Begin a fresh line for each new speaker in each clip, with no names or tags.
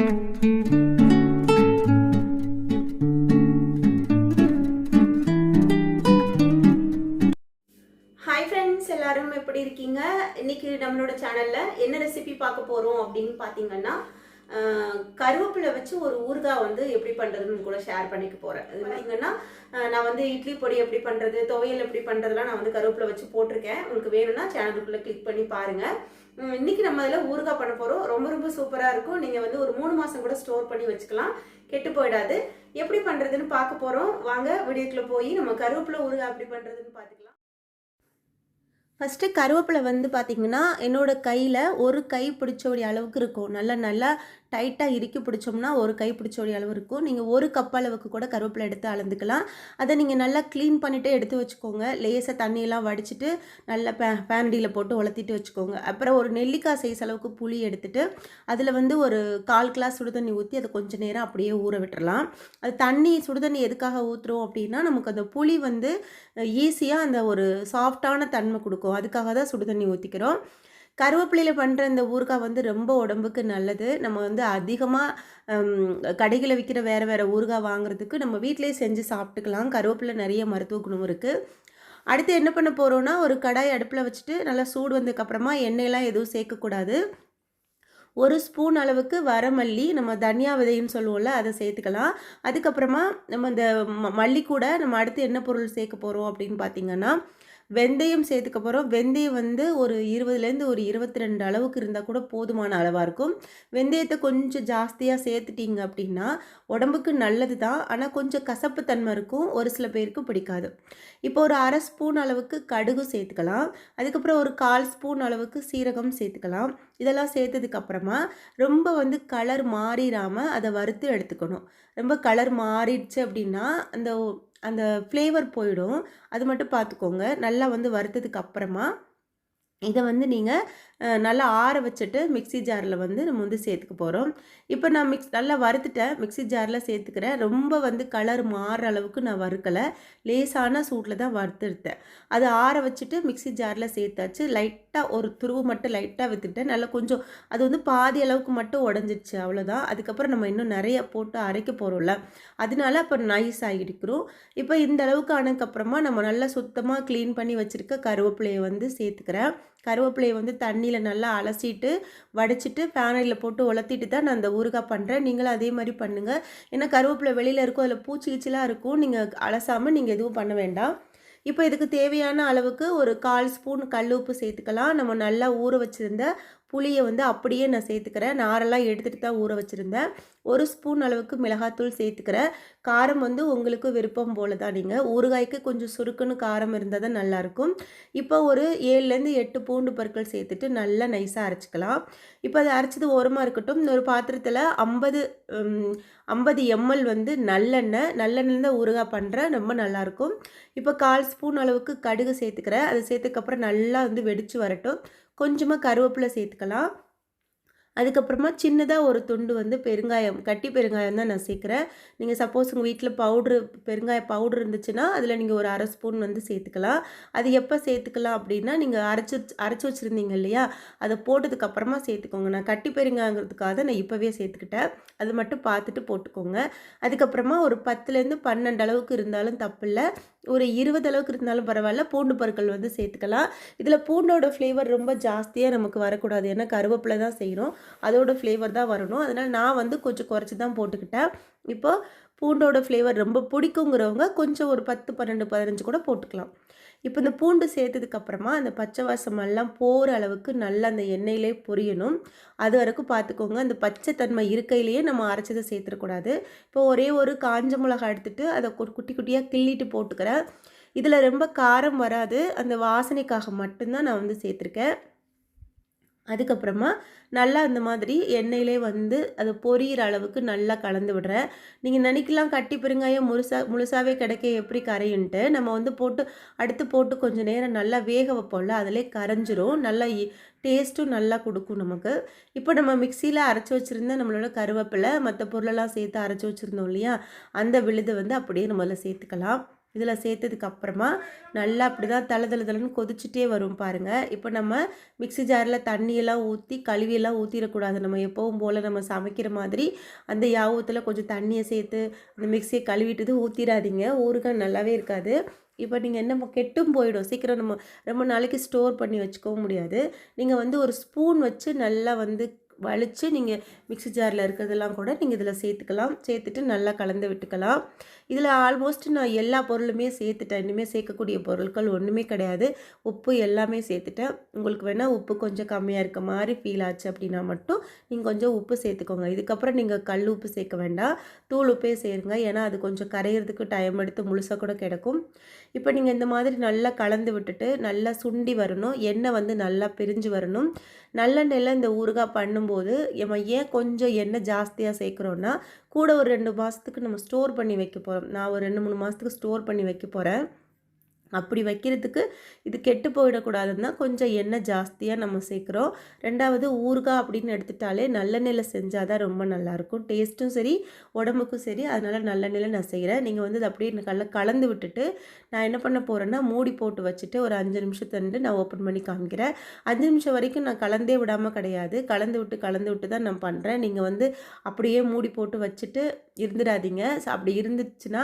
Hi friends எல்லாரும் எப்படி இருக்கீங்க? இன்னைக்கு நம்மளோட சேனல்ல என்ன ரெசிபி பார்க்க போறோம் அப்படின்னு பார்த்தீங்கன்னா கருவேப்பிலை வச்சு ஒரு ஊறுகாய் வந்து எப்படி பண்ணுறதுன்னு கூட ஷேர் பண்ணிக்க போகிறேன் அது பார்த்தீங்கன்னா நான் வந்து இட்லி பொடி எப்படி பண்ணுறது துவையல் எப்படி பண்ணுறதுலாம் நான் வந்து கருவேப்பிலை வச்சு போட்டிருக்கேன். உங்களுக்கு வேணும்னா சேனலுக்குள்ளே கிளிக் பண்ணி பாருங்கள் இன்னைக்கு நம்ம அதில் ஊறுகாய் பண்ண போகிறோம் ரொம்ப ரொம்ப சூப்பராக இருக்கும். நீங்கள் வந்து ஒரு மூணு மாதம் கூட ஸ்டோர் பண்ணி வச்சுக்கலாம். கெட்டு போயிடாது. எப்படி பண்ணுறதுன்னு பார்க்க போகிறோம் வாங்க வீடியோக்குள்ள போய் நம்ம கருவேப்பிலை ஊறுகாய் எப்படி பண்ணுறதுன்னு பார்த்துக்கலாம். ஃபஸ்ட்டு கருவேப்பிலை வந்து பார்த்திங்கன்னா என்னோடய கையில் ஒரு கை பிடிச்சோடைய அளவுக்கு இருக்கும். நல்லா நல்லா டைட்டாக இறுக்கி பிடிச்சோம்னா ஒரு கை பிடிச்சோடைய அளவு இருக்கும். நீங்கள் ஒரு கப் அளவுக்கு கூட கருவேப்பிலை எடுத்து அளந்துக்கலாம். அதை நீங்கள் நல்லா க்ளீன் பண்ணிவிட்டு எடுத்து வச்சுக்கோங்க. லேசாக தண்ணியெல்லாம் வடிச்சிட்டு நல்லா பே பேனடியில் போட்டு உலர்த்திட்டு வச்சுக்கோங்க. அப்புறம் ஒரு நெல்லிக்காய் சைஸ் அளவுக்கு புளி எடுத்துட்டு அதில் வந்து ஒரு கால் கிளாஸ் சுடுதண்ணி ஊற்றி அதை கொஞ்சம் நேரம் அப்படியே ஊற விட்டுறலாம். அது தண்ணி சுடுதண்ணி எதுக்காக ஊற்றுறோம் அப்படின்னா நமக்கு அந்த புளி வந்து ஈஸியாக அந்த ஒரு சாஃப்டான தன்மை கொடுக்கும். அதுக்காக தான் சுடுதண்ணி ஊற்றிக்கிறோம் கருவேப்பிலையில் பண்ணுற இந்த ஊறுகாய் வந்து ரொம்ப உடம்புக்கு நல்லது. நம்ம வந்து அதிகமாக கடைகளை விற்கிற வேறு வேறு ஊறுகாய் வாங்குறதுக்கு நம்ம வீட்டிலேயே செஞ்சு சாப்பிட்டுக்கலாம். கருவேப்பிலை நிறைய மருத்துவ குணம் இருக்குது அடுத்து என்ன பண்ண போகிறோன்னா ஒரு கடாய் அடுப்பில் வச்சுட்டு நல்லா சூடு வந்ததுக்கப்புறமா எண்ணெயெல்லாம் எதுவும் சேர்க்கக்கூடாது. ஒரு ஸ்பூன் அளவுக்கு வரமல்லி நம்ம தனியா விதைன்னு சொல்லுவோம்ல அதை சேர்த்துக்கலாம். அதுக்கப்புறமா நம்ம இந்த ம- மல்லி கூட நம்ம அடுத்து என்ன பொருள் சேர்க்க போகிறோம் அப்படின்னு பார்த்தீங்கன்னா வெந்தயம் சேர்த்துக்க போகிறோம் வெந்தயம் வந்து ஒரு இருபதுலேருந்து ஒரு இருபத்தி ரெண்டு அளவுக்கு இருந்தால் கூட போதுமான அளவாக இருக்கும். வெந்தயத்தை கொஞ்சம் ஜாஸ்தியாக சேர்த்துட்டீங்க அப்படின்னா உடம்புக்கு நல்லது தான் ஆனால் கொஞ்சம் கசப்பு தன்மை இருக்கும். ஒரு சில பேருக்கு பிடிக்காது. இப்போ ஒரு அரை ஸ்பூன் அளவுக்கு கடுகு சேர்த்துக்கலாம். அதுக்கப்புறம் ஒரு கால் ஸ்பூன் அளவுக்கு சீரகம் சேர்த்துக்கலாம். இதெல்லாம் சேர்த்ததுக்கப்புறமா ரொம்ப வந்து கலர் மாறிடாமல் அதை வறுத்து எடுத்துக்கணும். ரொம்ப கலர் மாறிடுச்சு அப்படின்னா அந்த அந்த ஃப்ளேவர் போயிடும். அது மட்டும் பார்த்துக்கோங்க நல்லா வந்து வறுத்ததுக்கு அப்புறமா இதை வந்து நீங்கள் நல்லா ஆற வச்சுட்டு மிக்ஸி ஜாரில் வந்து நம்ம வந்து சேர்த்துக்க போகிறோம் இப்போ நான் மிக்ஸ் நல்லா வறுத்துட்டேன். மிக்ஸி ஜாரில் சேர்த்துக்கிறேன். ரொம்ப வந்து கலர் மாறுற அளவுக்கு நான் வறுக்கலை. லேசான சூட்டில் தான் வறுத்துருத்தேன் அதை ஆற வச்சுட்டு மிக்ஸி ஜாரில் சேர்த்தாச்சு. லைட்டாக ஒரு துருவு மட்டும் லைட்டாக விற்றுட்டேன் நல்லா கொஞ்சம் அது வந்து பாதி அளவுக்கு மட்டும் உடஞ்சிருச்சு அவ்வளோதான் அதுக்கப்புறம் நம்ம இன்னும் நிறைய போட்டு அரைக்க போகிறோம்ல அதனால அப்போ நைஸ் ஆகிருக்கிறோம் இப்போ இந்த அளவுக்கு ஆனதுக்கப்புறமா நம்ம நல்லா சுத்தமாக க்ளீன் பண்ணி வச்சுருக்க கருவேப்பிலையை வந்து சேர்த்துக்கிறேன். கருவேப்பிலையை வந்து தண்ணி தண்ணியில் நல்லா அலசிட்டு வடிச்சிட்டு ஃபேனரியில் போட்டு உலர்த்திட்டு தான் நான் அந்த ஊறுகாய் பண்ணுறேன் நீங்களும் அதே மாதிரி பண்ணுங்கள் ஏன்னா கருவேப்பிலை வெளியில் இருக்கும் அதில் பூச்சி கீச்சிலாம் இருக்கும். நீங்கள் அலசாமல் நீங்கள் எதுவும் பண்ண வேண்டாம். இப்போ இதுக்கு தேவையான அளவுக்கு ஒரு கால் ஸ்பூன் கல் உப்பு சேர்த்துக்கலாம். நம்ம நல்லா ஊற வச்சுருந்த புளியை வந்து அப்படியே நான் சேர்த்துக்கிறேன். நாரெல்லாம் எடுத்துகிட்டு தான் ஊற வச்சுருந்தேன். ஒரு ஸ்பூன் அளவுக்கு மிளகாத்தூள் சேர்த்துக்கிறேன். காரம் வந்து உங்களுக்கு விருப்பம் போல தான் நீங்கள் ஊறுகாய்க்கு கொஞ்சம் சுருக்குன்னு காரம் இருந்தால் தான் நல்லாயிருக்கும். இப்போ ஒரு ஏழுலேருந்து எட்டு பூண்டு பற்கள் சேர்த்துட்டு நல்லா நைஸாக அரைச்சிக்கலாம். இப்போ அதை அரைச்சது ஓரமாக இருக்கட்டும். ஒரு பாத்திரத்தில் ஐம்பது ஐம்பது எம்எல் வந்து நல்லெண்ணெய் நல்லெண்ணெய் தான் ஊறுகாய் பண்ணுறேன் ரொம்ப நல்லாயிருக்கும். இப்போ கால் ஸ்பூன் அளவுக்கு கடுகு சேர்த்துக்கிறேன். அது சேர்த்துக்கப்புறம் நல்லா வந்து வெடித்து வரட்டும். கொஞ்சமாக கருவேப்பிலை சேர்த்துக்கலாம். அதுக்கப்புறமா சின்னதாக ஒரு துண்டு வந்து பெருங்காயம் கட்டி பெருங்காயம் தான் நான் சேர்க்குறேன். நீங்கள் சப்போஸ் உங்கள் வீட்டில் பவுட்ரு பெருங்காய பவுட்ரு இருந்துச்சுன்னா அதில் நீங்கள் ஒரு அரை ஸ்பூன் வந்து சேர்த்துக்கலாம். அது எப்போ சேர்த்துக்கலாம் அப்படின்னா நீங்கள் அரைச்சி அரைச்சி வச்சுருந்தீங்க இல்லையா? அதை போட்டதுக்கப்புறமா சேர்த்துக்கோங்க. நான் கட்டி பெருங்காயங்கிறதுக்காக நான் இப்போவே சேர்த்துக்கிட்டேன். அது மட்டும் பார்த்துட்டு போட்டுக்கோங்க. அதுக்கப்புறமா ஒரு பத்துலேருந்து பன்னெண்டு அளவுக்கு இருந்தாலும் தப்பில்லை. ஒரு இருபது அளவுக்கு இருந்தாலும் பரவாயில்ல. பூண்டு பற்கள் வந்து சேர்த்துக்கலாம். இதில் பூண்டோட ஃப்ளேவர் ரொம்ப ஜாஸ்தியாக நமக்கு வரக்கூடாது. ஏன்னா கருவேப்பிலை தான் செய்கிறோம் அதோட ஃப்ளேவர் தான் வரணும். அதனால் நான் வந்து கொஞ்சம் குறைச்சி தான் போட்டுக்கிட்டேன். இப்போ பூண்டோட ஃப்ளேவர் ரொம்ப பிடிக்குங்கிறவங்க கொஞ்சம் ஒரு பத்து பன்னெண்டு பதினஞ்சு கூட போட்டுக்கலாம். இப்போ இந்த பூண்டு சேர்த்ததுக்கப்புறமா அந்த பச்சை வாசமெல்லாம் போகிற அளவுக்கு நல்லா அந்த எண்ணெயிலே பொரியணும். அது வரைக்கும் பார்த்துக்கோங்க அந்த பச்சை தன்மை இருக்கையிலேயே நம்ம அரைச்சதை சேர்த்துடக்கூடாது. இப்போ ஒரே ஒரு காஞ்ச மிளகாய் எடுத்துகிட்டு அதை குட்டி குட்டியாக கிள்ளிட்டு போட்டுக்கிறேன். இதில் ரொம்ப காரம் வராது. அந்த வாசனைக்காக மட்டும்தான் நான் வந்து சேர்த்துருக்கேன். அதுக்கப்புறமா நல்லா இந்த மாதிரி எண்ணெயிலே வந்து அது பொரியிற அளவுக்கு நல்லா கலந்து விடுறேன் நீங்கள் நினைக்கலாம் கட்டி பெருங்காயம் முழுசா முழுசாவே கிடைக்க எப்படி கரையுன்ட்டு. நம்ம வந்து போட்டு அடுத்து போட்டு கொஞ்சம் நேரம் நல்லா வேக வைப்போம்ல அதிலே கரைஞ்சிரும். நல்லா டேஸ்ட்டும் நல்லா கொடுக்கும் நமக்கு. இப்போ நம்ம மிக்சியில் அரைச்சி வச்சுருந்த நம்மளோட கருவேப்பிலை மற்ற பொருளெல்லாம் சேர்த்து அரைச்சி வச்சுருந்தோம் இல்லையா? அந்த விழுதை வந்து அப்படியே நம்ம அதில் சேர்த்துக்கலாம்.
இதில் சேர்த்ததுக்கு அப்புறமா நல்லா அப்படி தான் தலை தலை கொதிச்சுட்டே வரும் பாருங்கள் இப்போ நம்ம மிக்ஸி ஜாரில் தண்ணியெல்லாம் ஊற்றி கழுவியெல்லாம் ஊற்றிடக்கூடாது நம்ம எப்போவும் போல் நம்ம சமைக்கிற மாதிரி அந்த யாவத்தில் கொஞ்சம் தண்ணியை சேர்த்து அந்த மிக்ஸியை கழுவிட்டது ஊற்றிடாதீங்க ஊறுகாய் நல்லாவே இருக்காது. இப்போ நீங்கள் என்ன கெட்டும் போயிடும். சீக்கிரம் நம்ம ரொம்ப நாளைக்கு ஸ்டோர் பண்ணி வச்சுக்கவும் முடியாது. நீங்கள் வந்து ஒரு ஸ்பூன் வச்சு நல்லா வந்து வலித்து நீங்கள் மிக்ஸி ஜாரில் இருக்கிறதெல்லாம் கூட நீங்கள் இதில் சேர்த்துக்கலாம். சேர்த்துட்டு நல்லா கலந்து விட்டுக்கலாம். இதில் ஆல்மோஸ்ட் நான் எல்லா பொருளுமே சேர்த்துட்டேன். இனிமேல் சேர்க்கக்கூடிய பொருட்கள் ஒன்றுமே கிடையாது. உப்பு எல்லாமே சேர்த்துட்டேன். உங்களுக்கு வேணால் உப்பு கொஞ்சம் கம்மியாக இருக்க மாதிரி ஃபீல் ஆச்சு அப்படின்னா மட்டும் நீங்கள் கொஞ்சம் உப்பு சேர்த்துக்கோங்க. இதுக்கப்புறம் நீங்கள் கல் உப்பு சேர்க்க வேண்டாம். தூள் உப்பே சேருங்க. ஏன்னா அது கொஞ்சம் கரையிறதுக்கு டைம் எடுத்து முழுசாக கூட கிடக்கும். இப்போ நீங்கள் இந்த மாதிரி நல்லா கலந்து விட்டுட்டு நல்லா சுண்டி வரணும். எண்ணெய் வந்து நல்லா பிரிஞ்சு வரணும். நல்லெண்ணெயில் இந்த ஊறுகாய் பண்ணும்போது நம்ம ஏன் கொஞ்சம் எண்ணெய் ஜாஸ்தியாக சேர்க்குறோன்னா கூட ஒரு ரெண்டு மாதத்துக்கு நம்ம ஸ்டோர் பண்ணி வைக்க போகிறோம் நான் ஒரு ரெண்டு மூணு மாதத்துக்கு ஸ்டோர் பண்ணி வைக்க போகிறேன் அப்படி வைக்கிறதுக்கு இது கெட்டு போயிடக்கூடாதுன்னா கொஞ்சம் எண்ணெய் ஜாஸ்தியாக நம்ம சேர்க்குறோம். ரெண்டாவது ஊறுகாய் அப்படின்னு எடுத்துட்டாலே நல்லெண்ணெயில் செஞ்சால் தான் ரொம்ப நல்லாயிருக்கும். டேஸ்ட்டும் சரி உடம்புக்கும் சரி அதனால் நல்லெண்ணெயில் நான் செய்கிறேன் நீங்கள் வந்து அது அப்படியே நல்லா கலந்து விட்டுட்டு நான் என்ன பண்ண போகிறேன்னா மூடி போட்டு வச்சுட்டு ஒரு அஞ்சு நிமிஷத்துலேருந்து நான் ஓப்பன் பண்ணி காமிக்கிறேன். அஞ்சு நிமிஷம் வரைக்கும் நான் கலந்தே விடாமல் கிடையாது. கலந்து விட்டு கலந்து விட்டு தான் நான் பண்ணுறேன் நீங்கள் வந்து அப்படியே மூடி போட்டு வச்சுட்டு இருந்துடாதீங்க. அப்படி இருந்துச்சுன்னா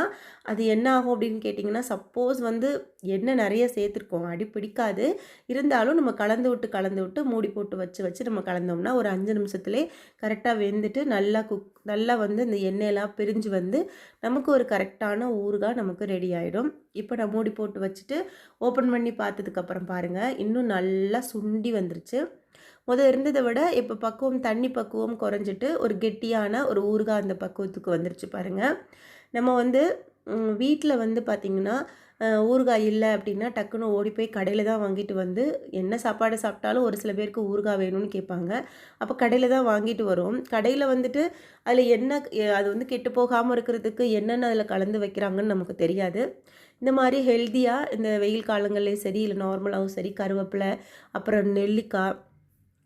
அது என்ன ஆகும் அப்படின்னு கேட்டிங்கன்னா சப்போஸ் வந்து எண்ணெய் நிறைய சேர்த்துருக்கோம். அடி பிடிக்காது. இருந்தாலும் நம்ம கலந்து விட்டு கலந்து விட்டு மூடி போட்டு வச்சு வச்சு நம்ம கலந்தோம்னா ஒரு அஞ்சு நிமிஷத்துலேயே கரெக்டாக வெந்துட்டு நல்லா குக் நல்லா வந்து இந்த எண்ணெயெல்லாம் பிரிஞ்சு வந்து நமக்கு ஒரு கரெக்டான ஊறுகாய் நமக்கு ரெடி ஆகிடும் இப்போ நான் மூடி போட்டு வச்சுட்டு ஓப்பன் பண்ணி பார்த்ததுக்கப்புறம் பாருங்கள் இன்னும் நல்லா சுண்டி வந்துருச்சு. முதல் இருந்ததை விட இப்போ பக்குவம் தண்ணி பக்குவம் குறைஞ்சிட்டு ஒரு கெட்டியான ஒரு ஊறுகாய் அந்த பக்குவத்துக்கு வந்துருச்சு பாருங்கள் நம்ம வந்து வீட்டில் வந்து பார்த்திங்கன்னா ஊறுகாய் இல்லை அப்படின்னா டக்குன்னு ஓடி போய் கடையில் தான் வாங்கிட்டு வந்து என்ன சாப்பாடு சாப்பிட்டாலும் ஒரு சில பேருக்கு ஊறுகாய் வேணும்னு கேட்பாங்க. அப்போ கடையில் தான் வாங்கிட்டு வரும். கடையில் வந்துட்டு அதில் என்ன அது வந்து கெட்டு போகாமல் இருக்கிறதுக்கு என்னென்ன அதில் கலந்து வைக்கிறாங்கன்னு நமக்கு தெரியாது. இந்த மாதிரி ஹெல்த்தியாக இந்த வெயில் காலங்கள்லேயும் சரி இல்லை நார்மலாகவும் சரி கருவேப்பிலை அப்புறம் நெல்லிக்காய்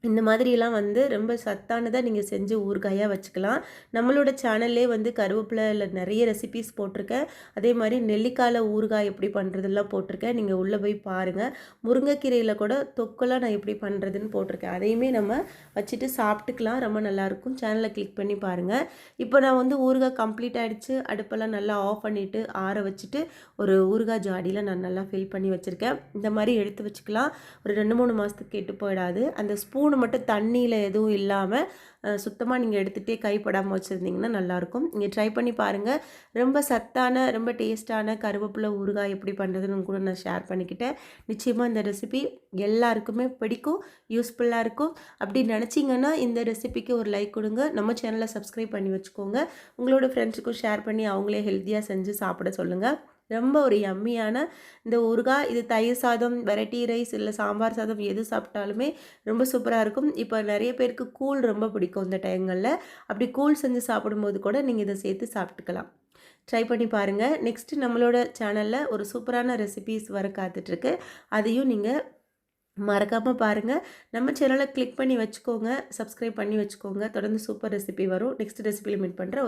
இந்த மாதிரிலாம் வந்து ரொம்ப சத்தானதாக நீங்கள் செஞ்சு ஊறுகாயாக வச்சுக்கலாம். நம்மளோட சேனல்லே வந்து கருவேப்பிலையில் நிறைய ரெசிபிஸ் போட்டிருக்கேன். அதே மாதிரி நெல்லிக்காயில் ஊறுகாய் எப்படி பண்ணுறதெல்லாம் போட்டிருக்கேன். நீங்கள் உள்ளே போய் பாருங்கள் முருங்கைக்கீரையில் கூட தொக்கெல்லாம் நான் எப்படி பண்ணுறதுன்னு போட்டிருக்கேன். அதையுமே நம்ம வச்சுட்டு சாப்பிட்டுக்கலாம். ரொம்ப நல்லாயிருக்கும் சேனலை கிளிக் பண்ணி பாருங்கள் இப்போ நான் வந்து ஊறுகாய் கம்ப்ளீட் ஆகிடுச்சு அடுப்பெல்லாம் நல்லா ஆஃப் பண்ணிவிட்டு ஆற வச்சுட்டு ஒரு ஊறுகாய் ஜாடியில் நான் நல்லா ஃபில் பண்ணி வச்சுருக்கேன். இந்த மாதிரி எடுத்து வச்சுக்கலாம். ஒரு ரெண்டு மூணு மாதத்துக்கு கெட்டு போயிடாது. அந்த ஸ்பூன் ஸ்பூனு மட்டும் தண்ணியில் எதுவும் இல்லாமல் சுத்தமாக நீங்கள் எடுத்துகிட்டே கைப்படாமல் வச்சுருந்தீங்கன்னா நல்லாயிருக்கும். நீங்கள் ட்ரை பண்ணி பாருங்கள் ரொம்ப சத்தான ரொம்ப டேஸ்ட்டான கருவேப்பிலை ஊறுகாய் எப்படி பண்ணுறதுன்னு கூட நான் ஷேர் பண்ணிக்கிட்டேன். நிச்சயமாக இந்த ரெசிபி எல்லாருக்குமே பிடிக்கும் யூஸ்ஃபுல்லாக இருக்கும். அப்படி நினச்சிங்கன்னா இந்த ரெசிபிக்கு ஒரு லைக் கொடுங்க. நம்ம சேனலை சப்ஸ்கிரைப் பண்ணி வச்சுக்கோங்க. உங்களோட ஃப்ரெண்ட்ஸுக்கும் ஷேர் பண்ணி அவங்களே ஹெல்த்தியாக செஞ்சு சாப்பிட சொல்லுங்கள் ரொம்ப ஒரு எம்மியான இந்த ஊறுகாய் இது தயிர் சாதம் வெரைட்டி ரைஸ் இல்லை சாம்பார் சாதம் எது சாப்பிட்டாலுமே ரொம்ப சூப்பராக இருக்கும். இப்போ நிறைய பேருக்கு கூழ் ரொம்ப பிடிக்கும் இந்த டைங்களில் அப்படி கூழ் செஞ்சு சாப்பிடும்போது கூட நீங்கள் இதை சேர்த்து சாப்பிட்டுக்கலாம். ட்ரை பண்ணி பாருங்கள் நெக்ஸ்ட்டு நம்மளோட சேனலில் ஒரு சூப்பரான ரெசிபீஸ் வர காத்துட்ருக்கு. அதையும் நீங்கள் மறக்காமல் பாருங்கள் நம்ம சேனலை கிளிக் பண்ணி வச்சுக்கோங்க. சப்ஸ்கிரைப் பண்ணி வச்சுக்கோங்க. தொடர்ந்து சூப்பர் ரெசிபி வரும். நெக்ஸ்ட் ரெசிபியில் மீட் பண்ணுறேன்